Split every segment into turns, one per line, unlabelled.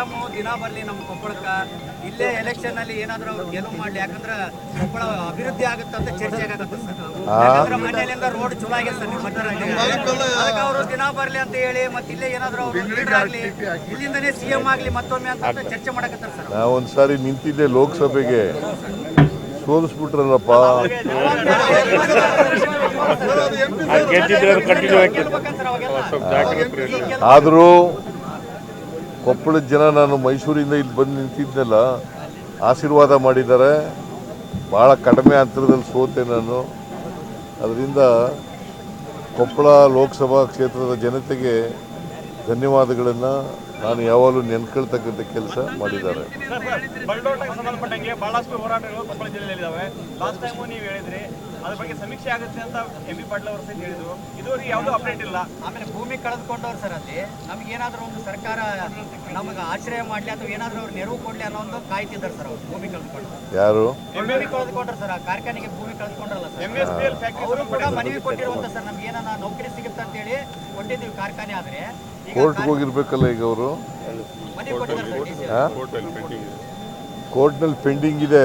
CM ದಿನ ಬರಲಿ ನಮ್ಮ ಕೊಪ್ಪಳಕ್ಕೆ. ಇಲ್ಲೇ ಎಲೆಕ್ಷನ್ ಅಲ್ಲಿ ಏನಾದ್ರು ಅವ್ರು ಗೆಲುವು ಮಾಡಲಿ ಯಾಕಂದ್ರೆ ಕೊಪ್ಪಳ ಅಭಿವೃದ್ಧಿ ಆಗುತ್ತೆ ಅಂತ ಚರ್ಚೆ ಆಗತ್ತೆ ಸರ್ ಯಾಕಂದ್ರೆ ಮನೆಯಲ್ಲಿಂದ ರೋಡ್ ಚಲೋ ಆಗಿದೆ ಸರ್ ನಿಮ್ಮ ಅದಕ್ಕೆ ಅವರು ದಿನ ಬರಲಿ ಅಂತ ಹೇಳಿ ಮತ್ತೆ ಇಲ್ಲೇ ಏನಾದ್ರು ಅವ್ರು ಲೀಡರ್ ಆಗ್ಲಿ ಇಲ್ಲಿಂದನೇ ಸಿಎಂ ಆಗಲಿ ಮತ್ತೊಮ್ಮೆ ಅಂತ ಚರ್ಚೆ ಮಾಡಕತ್ತಾರೆ ಸರ್
ಒಂದ್ಸಾರಿ ನಿಂತಿದ್ದೆ ಲೋಕಸಭೆಗೆ. ಸೋಲಿಸ್ಬಿಟ್ರಲ್ಲಪ್ಪ. ಆದರೂ ಕೊಪ್ಪಳದ ಜನ ನಾನು ಮೈಸೂರಿಂದ ಇಲ್ಲಿ ಬಂದು ನಿಂತಿದ್ದೆಲ್ಲ ಆಶೀರ್ವಾದ ಮಾಡಿದ್ದಾರೆ. ಭಾಳ ಕಡಿಮೆ ಅಂತರದಲ್ಲಿ ಸೋತೆ ನಾನು. ಅದರಿಂದ ಕೊಪ್ಪಳ ಲೋಕಸಭಾ ಕ್ಷೇತ್ರದ ಜನತೆಗೆ ಧನ್ಯವಾದಗಳನ್ನು ನಾನು ಯಾವಾಗಲೂ ನೆನ್ಕೊಳ್ತಕ್ಕಂಥ ಕೆಲಸ ಮಾಡಿದ್ದಾರೆ.
ಬಹಳಷ್ಟು ಹೋರಾಟಗಳು ಕೊಪ್ಪಳ ಜಿಲ್ಲೆಯಲ್ಲಿದ್ದಾವೆ. ಅದ್ರ ಬಗ್ಗೆ ಸಮೀಕ್ಷೆ ಆಗುತ್ತೆ ಅಂತ ಎಂ ಬಿ ಪಾಟೀಲ್ ಅವರು ಸಹಿತ ಹೇಳಿದ್ರು. ಇದುವರೆಗೆ ಯಾವುದೂ ಅಪ್ಡೇಟ್ ಇಲ್ಲ.
ಆಮೇಲೆ ಭೂಮಿ ಕಳೆದುಕೊಂಡವ್ರು ಸರ್ ಅಲ್ಲಿ. ನಮ್ಗೆ ಏನಾದ್ರು ಒಂದು ಸರ್ಕಾರ ನಮಗೆ ಆಶ್ರಯ ಮಾಡ್ಲಿ ಅಥವಾ ಏನಾದ್ರು ಅವ್ರು ನೆರವು ಕೊಡ್ಲಿ ಅನ್ನೋ ಒಂದು ಕಾಯ್ತಿದ್ದಾರೆ ಸರ್ ಅವ್ರು ಭೂಮಿ ಕಳೆದುಕೊಂಡು.
ಯಾರು?
ಭೂಮಿ ಕಳೆದುಕೊಂಡ್ರು ಸರ್ ಆ ಕಾರ್ಖಾನೆಗೆ ಭೂಮಿ ಕಳೆದುಕೊಂಡ್ರಲ್ಲ sir.
M S P L factory
ಅವರು ಕೂಡ ಮನವಿ ಕೊಟ್ಟಿರುವಂತ ಸರ್ ನಮ್ಗೆ ಏನಾನ ನೌಕರಿ ಸಿಗುತ್ತೆ ಅಂತ ಹೇಳಿ ಕೊಟ್ಟಿದ್ದೀವಿ ಕಾರ್ಖಾನೆ ಆದ್ರೆ. ಕೋರ್ಟ್
ಕೋರ್ಟ್ಗೆ ಹೋಗಿರ್ಬೇಕಲ್ಲ ಈಗ ಅವರು?
ಕೋರ್ಟ್ನಲ್ಲಿ ಸರ್
ಕೋರ್ಟ್ನಲ್ಲಿ ಪೆಂಡಿಂಗ್ ಇದೆ.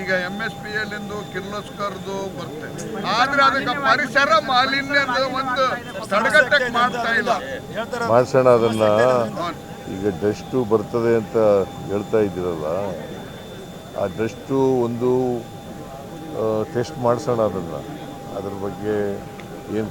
ಈಗ ಎಂ ಎಸ್ ಪಿ ಎಲ್ಲಿಂದು ಕಿರ್ಲೋಸ್ಕರ್ದು ಬರುತ್ತೆ. ಆದ್ರೆ ಅದಕ್ಕೆ ಪರಿಸರ ಮಾಲಿನ್ಯದ ಒಂದು ತಡೆಗಟ್ಟಕ್ಕೆ ಮಾಡ್ತಾ ಇಲ್ಲ.
ಭಾಷಣ ಅದನ್ನ ಈಗ ಡಸ್ಟು ಬರ್ತದೆ ಅಂತ ಹೇಳ್ತಾ ಇದ್ದೀರಲ್ಲ ಆ ಡಸ್ಟು ಒಂದು ಟೆಸ್ಟ್ ಮಾಡಿಸೋಣ ಅದನ್ನು. ಅದ್ರ ಬಗ್ಗೆ ಏನು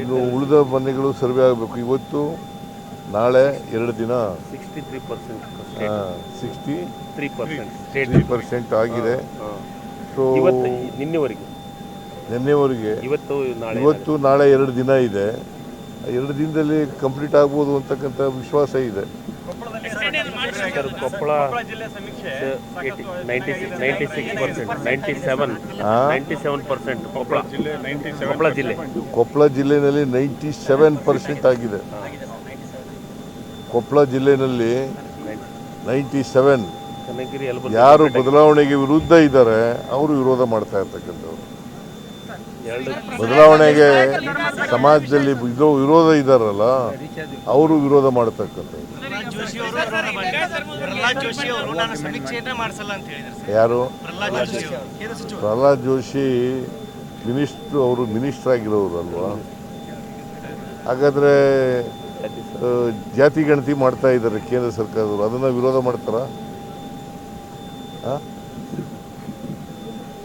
ಇನ್ನು ಉಳಿದ ಮನೆಗಳು ಸರ್ವೆ ಆಗಬೇಕು. ಇವತ್ತು ನಾಳೆ ಎರಡು ದಿನ.
Sixty three percent
sixty
three percent.
Three percent ಆಗಿದೆ. ಸೊ
ಇವತ್ತು ನಿನ್ನೆವರೆಗೆ?
ನಿನ್ನೆವರೆಗೆ.
ಇವತ್ತು ನಾಳೆ.
ಇವತ್ತು ನಾಳೆ ಎರಡು ದಿನ ಇದೆ. ಎರಡು ದಿನದಲ್ಲಿ ಕಂಪ್ಲೀಟ್ ಆಗ್ಬೋದು ಅಂತಕ್ಕಂಥ ವಿಶ್ವಾಸ ಇದೆ.
Sir Koppal ninety ninety six percent ninety seven ninety seven percent Koppal. Koppal ಜಿಲ್ಲೆ
ಕೊಪ್ಪಳ ಜಿಲ್ಲೆಯಲ್ಲಿ ನೈಂಟಿ ಸೆವೆನ್ ಪರ್ಸೆಂಟ್ ಆಗಿದೆ. ಕೊಪ್ಪಳ ಜಿಲ್ಲೆಯಲ್ಲಿ ನೈಂಟಿ ಸೆವೆನ್. ಯಾರು ಬದಲಾವಣೆಗೆ ವಿರುದ್ಧ ಇದ್ದಾರೆ ಅವರು ವಿರೋಧ ಮಾಡ್ತಾ ಇರ್ತಕ್ಕಂಥವ್ರು.
ಬದಲಾವಣೆಗೆ ಸಮಾಜದಲ್ಲಿ ಇದು ವಿರೋಧ ಇದ್ದಾರಲ್ಲ ಅವರು ವಿರೋಧ ಮಾಡತಕ್ಕಂಥದ್ದು
ಜೋಶಿ ಅವರು ಪ್ರಹ್ಲಾದ್ ಜೋಶಿ ಅವರು ನಾನು ಸಮೀಕ್ಷೆಯನ್ನ ಮಾಡಿಸಲ್ಲ ಅಂತ ಹೇಳಿದ್ರು ಸರ್.
ಯಾರು?
ಪ್ರಹ್ಲಾದ್ ಜೋಶಿ ಅವರು. ಕೇಂದ್ರ ಸಚಿವರು.
ಪ್ರಹ್ಲಾದ್ ಜೋಶಿ ಮಿನಿಸ್ಟ್ರು ಅವರು ಮಿನಿಸ್ಟರ್ ಆಗಿರೋರು ಅಲ್ವಾ? ಹಾಗಾದ್ರೆ ಜಾತಿ ಗಣತಿ ಮಾಡ್ತಾ ಇದ್ದಾರೆ ಕೇಂದ್ರ ಸರ್ಕಾರದವರು. ಅದನ್ನ ವಿರೋಧ ಮಾಡ್ತಾರ?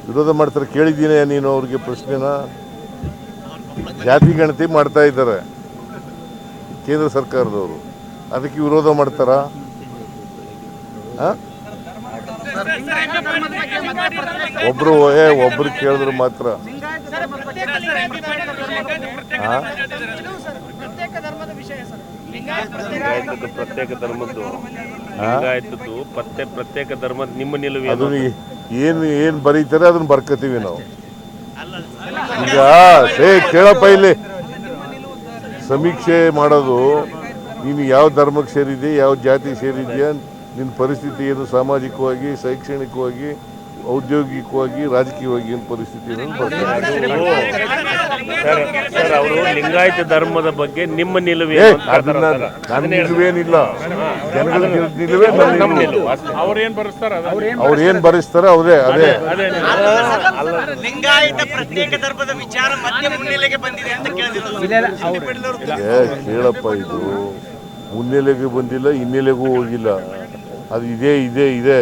ವಿರೋಧ ಮಾಡ್ತಾರೆ ಕೇಳಿದ್ದೀನಿ ನೀನು ಅವ್ರಿಗೆ ಪ್ರಶ್ನೆನ? ಜಾತಿ ಗಣತಿ ಮಾಡ್ತಾ ಇದ್ದಾರೆ ಕೇಂದ್ರ ಸರ್ಕಾರದವರು. ಅದಕ್ಕೆ ವಿರೋಧ ಮಾಡ್ತಾರ?
ಒಬ್ರು ಏ, ಒಬ್ರು ಕೇಳಿದ್ರು ಮಾತ್ರ.
ಪ್ರತ್ಯೇಕ ಧರ್ಮದ್ದು ಲಿಂಗಾಯತದ್ದು ಪ್ರತ್ಯೇಕ ಪ್ರತ್ಯೇಕ ಧರ್ಮದ ನಿಮ್ಮ ನಿಲುವು
ಅದು ಏನು ಏನು ಬರೀತಾರೆ ಅದನ್ನ ಬರ್ಕತೀವಿ ನಾವು. ಈಗ ಸೇ ಕೇಳಪ್ಪ ಇಲ್ಲಿ. ಸಮೀಕ್ಷೆ ಮಾಡೋದು ನೀನು ಯಾವ ಧರ್ಮಕ್ಕೆ ಸೇರಿದೆ ಯಾವ ಜಾತಿ ಸೇರಿದೆಯಾ ನಿನ್ನ ಪರಿಸ್ಥಿತಿ ಏನು ಸಾಮಾಜಿಕವಾಗಿ ಶೈಕ್ಷಣಿಕವಾಗಿ ಔದ್ಯೋಗಿಕವಾಗಿ ರಾಜಕೀಯವಾಗಿ ಏನು ಪರಿಸ್ಥಿತಿ ಅನ್ನೋದು ಬರ್ತಾರೆ.
ಸರ್ ಸರ್ ಅವರು ಲಿಂಗಾಯತ ಧರ್ಮದ ಬಗ್ಗೆ ನಿಮ್ಮ ನಿಲುವೇ.
ನನ್ನ ನಿಲುವೇನಿಲ್ಲ. ಜನಗಳ ನಿಲುವೇ
ಅವ್ರೇನ್.
ಅವ್ರು ಏನ್ ಬರೆಸ್ತಾರ? ಅವರೇ ಅದೇ.
ಲಿಂಗಾಯತ ಪ್ರತ್ಯೇಕ ಧರ್ಮದ ವಿಚಾರ ಮತ್ತೆ ಮುನ್ನೆಲೆಗೆ ಬಂದಿದೆ ಅಂತ
ಕೇಳಪ್ಪ ಇದು. ಮುನ್ನೆಲೆಗೆ ಬಂದಿಲ್ಲ ಹಿನ್ನೆಲೆಗೂ ಹೋಗಿಲ್ಲ. ಅದು ಇದೇ ಇದೇ ಇದೆ.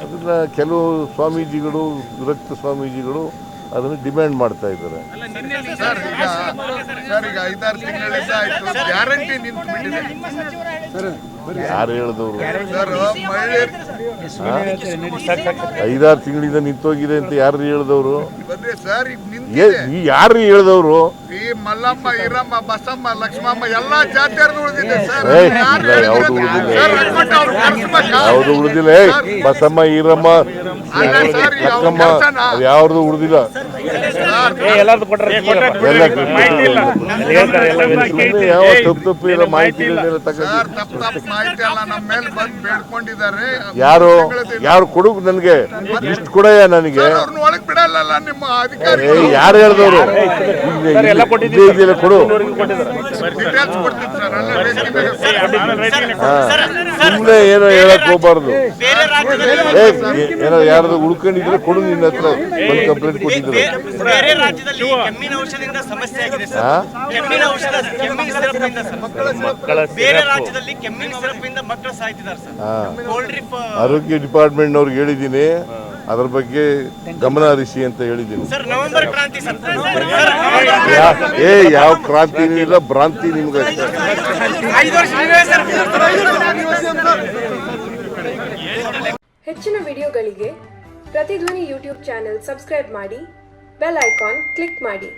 ಅದನ್ನು ಕೆಲವು ಸ್ವಾಮೀಜಿಗಳು ವಿರಕ್ತ ಸ್ವಾಮೀಜಿಗಳು ಅದನ್ನು ಡಿಮ್ಯಾಂಡ್ ಮಾಡ್ತಾ ಇದ್ದಾರೆ.
ಸರ್ ಈಗ ಸರ್ ಈಗ ಐದಾರು ತಿಂಗಳಿಂದ ಆಯ್ತು. ಗ್ಯಾರಂಟಿ ನಿಂತ್ಬಿಟ್ಟಿದೆ
ಯಾರು ಹೇಳಿದವರು? ಐದಾರು ತಿಂಗಳಿಂದ ನಿಂತೋಗಿದೆ ಅಂತ ಯಾರು ಹೇಳಿದವರು?
ಸರ್ ಈಗ ನಿಂತಿದೆ
ಈ ಯಾರು ಹೇಳಿದವರು
ಈ ಮಲ್ಲಮ್ಮ ಈರಮ್ಮ ಬಸಮ್ಮ ಲಕ್ಷ್ಮಮ್ಮ ಎಲ್ಲಾ ಜಾತಿಯರ್ದು ಉಳಿದಿದೆ ಸರ್
ಏ,
ಯಾರು
ಇಲ್ಲ, ಯಾವ್ದು
ಹೇಳಿದ್ರು?
ಉಳಿದಿಲ್ಲ.
ಸರ್ ಅನ್ಬಿಟ್ಟು ಅವ್ರು ಕರ್ಸ್ಬೇಕಾ?
ಯಾವುದು ಉಳಿದಿಲ್ಲ ಏ ಬಸಮ್ಮ ಈರಮ್ಮ
ಕೆಲ್ಸನ?
ಅದು ಯಾವ್ದು ಉಳಿದಿಲ್ಲ. ಯಾವ ತಪ್ಪು ತಪ್ಪು
ಇಲ್ಲ ಮಾಹಿತಿ ಎಲ್ಲ ನಮ್ಮ ಮೇಲೆ ಬಂದು ಬೇಡ್ಕೊಂಡಿದ್ದಾರೆ.
ಯಾರು ಯಾರು ಕೊಡು ನನಗೆ? ಲಿಸ್ಟ್ ಕೊಡಯ್ಯ ನನಗೆ?
ಸರ್ ಅವ್ರನ್ನ ಒಳಗ್ ಬಿಡಲ್ಲ ನಿಮ್ಮ ಅಧಿಕಾರಿ
ಏ ಯಾರು ಹೇಳ್ದವ್ರು? ಕೊಡು. ಹಾ ಸುಮ್ಮನೆ ಏನೋ ಹೇಳಕ್ ಹೋಗ್ಬಾರ್ದು. ಏ ಏನೋ ಯಾರ್ದು ಉಳ್ಕೊಂಡಿದ್ರೆ ಕೊಡು ನಿನ್ನ ಹತ್ರ ಒಂದು ಕಂಪ್ಲೇಂಟ್ ಕೊಟ್ಟಿದ್ರು
ಬೇರೆ ರಾಜ್ಯದಲ್ಲಿ ಕೆಮ್ಮಿನ ಔಷಧದಿಂದ ಸಮಸ್ಯೆ ಆಗಿದೆ ಸರ್. ಕೆಮ್ಮಿನ ಔಷಧ ಕೆಮ್ಮಿನ ಸಿರಪ್ನಿಂದ ಸರ್.
ಮಕ್ಕಳ
ಬೇರೆ ರಾಜ್ಯದಲ್ಲಿ ಕೆಮ್ಮಿನ ಸಿರಪ್ನಿಂದ ಮಕ್ಕಳು ಸಾಯ್ತಿದ್ದಾರೆ ಸರ್.
ಹಾ.
ಕೋಲ್ಡ್ ಡ್ರಿಪ್
ಆರೋಗ್ಯ ಡಿಪಾರ್ಟ್ಮೆಂಟ್ನವ್ರಿಗೆ ಹೇಳಿದ್ದೀನಿ. ಅದ್ರ ಬಗ್ಗೆ ಗಮನ ಹರಿಸಿ ಅಂತ ಹೇಳಿದ್ದೀನಿ.
ಸರ್ ನವೆಂಬರ್ ಕ್ರಾಂತಿ ಸರ್.
ಏ ಯಾವ ಕ್ರಾಂತಿ ಇಲ್ಲ ಭ್ರಾಂತಿ ನಿಮ್ಗೆ.
ಹೆಚ್ಚಿನ ವಿಡಿಯೋಗಳಿಗೆ ಪ್ರತಿಧ್ವನಿ ಯೂಟ್ಯೂಬ್ ಚಾನೆಲ್ ಸಬ್ಸ್ಕ್ರೈಬ್ ಮಾಡಿ ಬೆಲ್ ಐಕಾನ್ ಕ್ಲಿಕ್ ಮಾಡಿ.